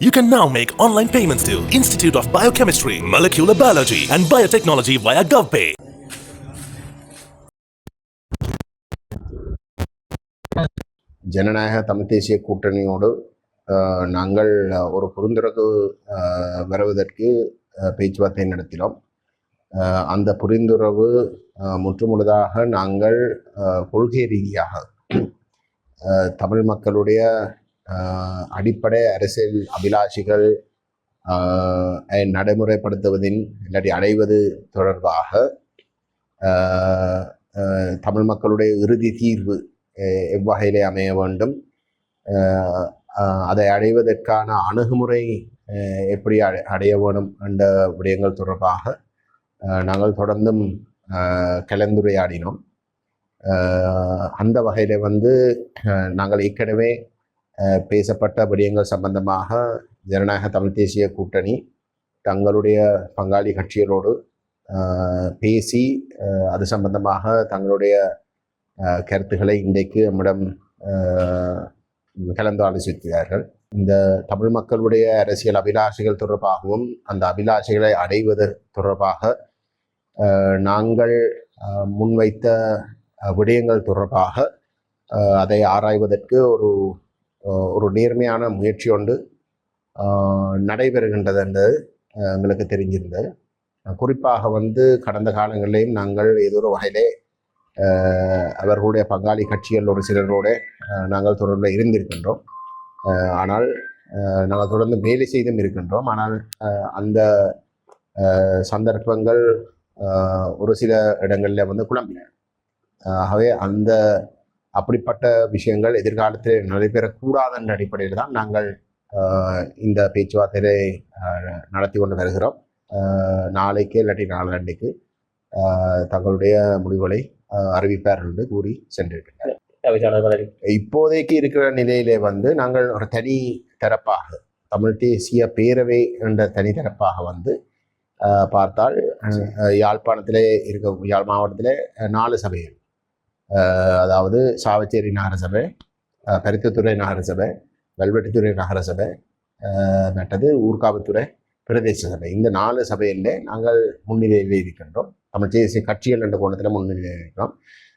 You can now make online payments to Institute of Biochemistry, Molecular Biology and Biotechnology via GovPay. ஜனநாயக தமிழ் தேசிய கூட்டணியோடு நாங்கள் ஒரு புரிந்துணர்வு வருவதற்கு பேச்சுவார்த்தை நடத்தினோம் அந்த புரிந்துணர்வு முற்றுமுழுதாக நாங்கள் கொள்கை ரீதியாக தமிழ் மக்களுடைய அடிப்படை அரசியல் அபிலாஷிகள் நடைமுறைப்படுத்துவதின் இல்லாட்டி அடைவது தொடர்பாக தமிழ் மக்களுடைய இறுதி தீர்வு எவ்வகையிலே அமைய வேண்டும் அதை அடைவதற்கான அணுகுமுறை எப்படி அடை- அடைய வேணும் என்ற விடயங்கள் தொடர்பாக நாங்கள் தொடர்ந்தும் கலந்துரையாடினோம். அந்த வகையில் வந்து நாங்கள் ஏற்கனவே பேசப்பட்ட விடயங்கள் சம்பந்தமாக ஜனநாயக தமிழ் தேசிய கூட்டணி தங்களுடைய பங்காளி கட்சிகளோடு பேசி அது சம்பந்தமாக தங்களுடைய கருத்துக்களை இன்றைக்கு நம்மிடம் கலந்து ஆலோசிக்கிறார்கள். இந்த தமிழ் மக்களுடைய அரசியல் அபிலாஷைகள் தொடர்பாகவும் அந்த அபிலாஷைகளை அடைவது தொடர்பாக நாங்கள் முன்வைத்த விடயங்கள் தொடர்பாக அதை ஆராய்வதற்கு ஒரு ஒரு நேர்மையான முயற்சி ஒன்று நடைபெறுகின்றது என்று எங்களுக்கு தெரிஞ்சிருந்தது. குறிப்பாக வந்து கடந்த காலங்களிலேயும் நாங்கள் ஏதோ ஒரு வகையிலே அவர்களுடைய பங்காளி கட்சிகளோடு சிலரோடு நாங்கள் தொடர்பில் இருந்திருக்கின்றோம். ஆனால் நாங்கள் தொடர்ந்து வேலை செய்தும் இருக்கின்றோம். ஆனால் அந்த சந்தர்ப்பங்கள் ஒரு சில இடங்களில் வந்து குழம்பின. ஆகவே அந்த அப்படிப்பட்ட விஷயங்கள் எதிர்காலத்தில் நடைபெறக்கூடாதென்ற அடிப்படையில் தான் நாங்கள் இந்த பேச்சுவார்த்தையை நடத்தி கொண்டு வருகிறோம். நாளைக்கு இல்லாட்டி நாளன்னைக்கு தங்களுடைய முடிவுகளை அறிவிப்பார் என்று கூறி சென்றிருக்கிறார் இப்போதைக்கு இருக்கிற நிலையிலே வந்து நாங்கள் ஒரு தனி தரப்பாக தமிழ் தேசிய பேரவை என்ற தனி தரப்பாக வந்து பார்த்தால் யாழ்ப்பாணத்திலே இருக்க யாழ் மாவட்டத்திலே நாலு சபைகள். அதாவது சாவச்சேரி நகரசபை பருத்தித்துறை நகரசபை வெல்வெட்டித்துறை நகரசபை மற்றது ஊர்காவத்துறை பிரதேச சபை. இந்த நாலு சபையிலே நாங்கள் முன்னிலையில் இருக்கின்றோம். தமிழ் தேசிய கட்சிகள் என்ற கோணத்தில் முன்னிலையில் இருக்கிறோம்.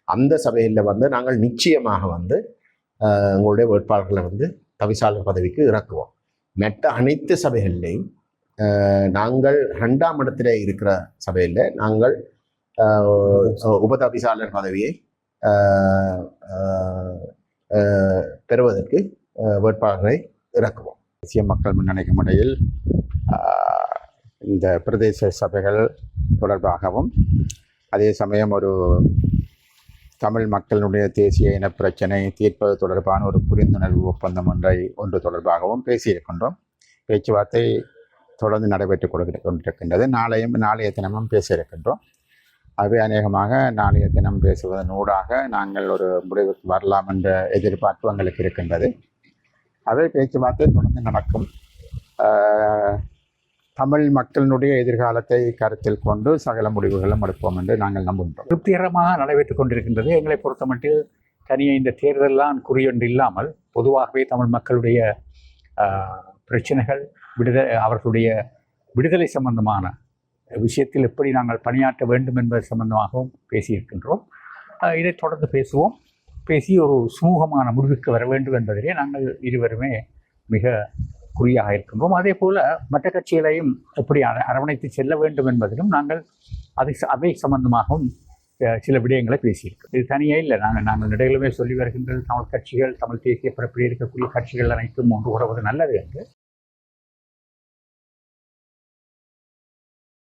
அந்த சபையில் வந்து நாங்கள் நிச்சயமாக வந்து அஹ், எங்களுடைய வேட்பாளர்களை வந்து தவிசாளர் பதவிக்கு இறக்குவோம். மற்ற அனைத்து சபைகள்லையும் நாங்கள் ரெண்டாம் இடத்துல இருக்கிற சபையில் நாங்கள் அஹ், உபதவிசாளர் பதவியை பெறுவதற்கு வேட்பாளர்களை இறக்குவோம். தேசிய மக்கள் முன்னணிக்கும் இடையில் இந்த பிரதேச சபைகள் தொடர்பாகவும் அதே சமயம் ஒரு தமிழ் மக்களுடைய தேசிய இன பிரச்சனை தீர்ப்பது தொடர்பான ஒரு புரிந்துணர்வு ஒப்பந்தம் ஒன்றை ஒன்று தொடர்பாகவும் பேசியிருக்கின்றோம். பேச்சுவார்த்தை தொடர்ந்து நடைபெற்றுக் கொண்டு கொண்டிருக்கின்றது. நாளையும் நாளைய தினமும் பேசியிருக்கின்றோம். அது அவை அநேகமாக நாளைய தினம் பேசுவதன் ஊடாக நாங்கள் ஒரு முடிவுக்கு வரலாம் என்ற எதிர்பார்ப்பு எங்களுக்கு இருக்கின்றது. அவை பேச்சுவார்த்தை தொடர்ந்து நடக்கும். தமிழ் மக்களினுடைய எதிர்காலத்தை கருத்தில் கொண்டு சகல முடிவுகளும் எடுப்போம் என்று நாங்கள் நம்புகின்றோம். திருப்திகரமாக நடைபெற்றுக் கொண்டிருக்கின்றது. எங்களை பொறுத்தமட்டில் தனியே இந்த தேர்தலெல்லாம் குறியொன்று இல்லாமல் பொதுவாகவே தமிழ் மக்களுடைய பிரச்சனைகள் விடுதலை அவர்களுடைய விடுதலை சம்பந்தமான விஷயத்தில் எப்படி நாங்கள் பணியாற்ற வேண்டும் என்பது சம்பந்தமாகவும் பேசியிருக்கின்றோம். இதை இதைத் தொடர்ந்து பேசுவோம். பேசி ஒரு சுமூகமான முடிவுக்கு வர வேண்டும் என்பதிலே நாங்கள் இருவருமே மிக குறியாக இருக்கின்றோம். அதே போல் மற்ற கட்சிகளையும் எப்படி அரவணைத்து செல்ல வேண்டும் என்பதிலும் நாங்கள் அதை ச- அவை சம்பந்தமாகவும் சில விடயங்களை பேசியிருக்கோம் இது தனியே இல்லை. நாங்கள் நாங்கள் நடைகளுமே சொல்லி வருகின்றது தமிழ் கட்சிகள் தமிழ் தேசிய பரப்பில் இருக்கக்கூடிய கட்சிகள் அனைத்தும் ஒன்று கூடுவது நல்லது என்று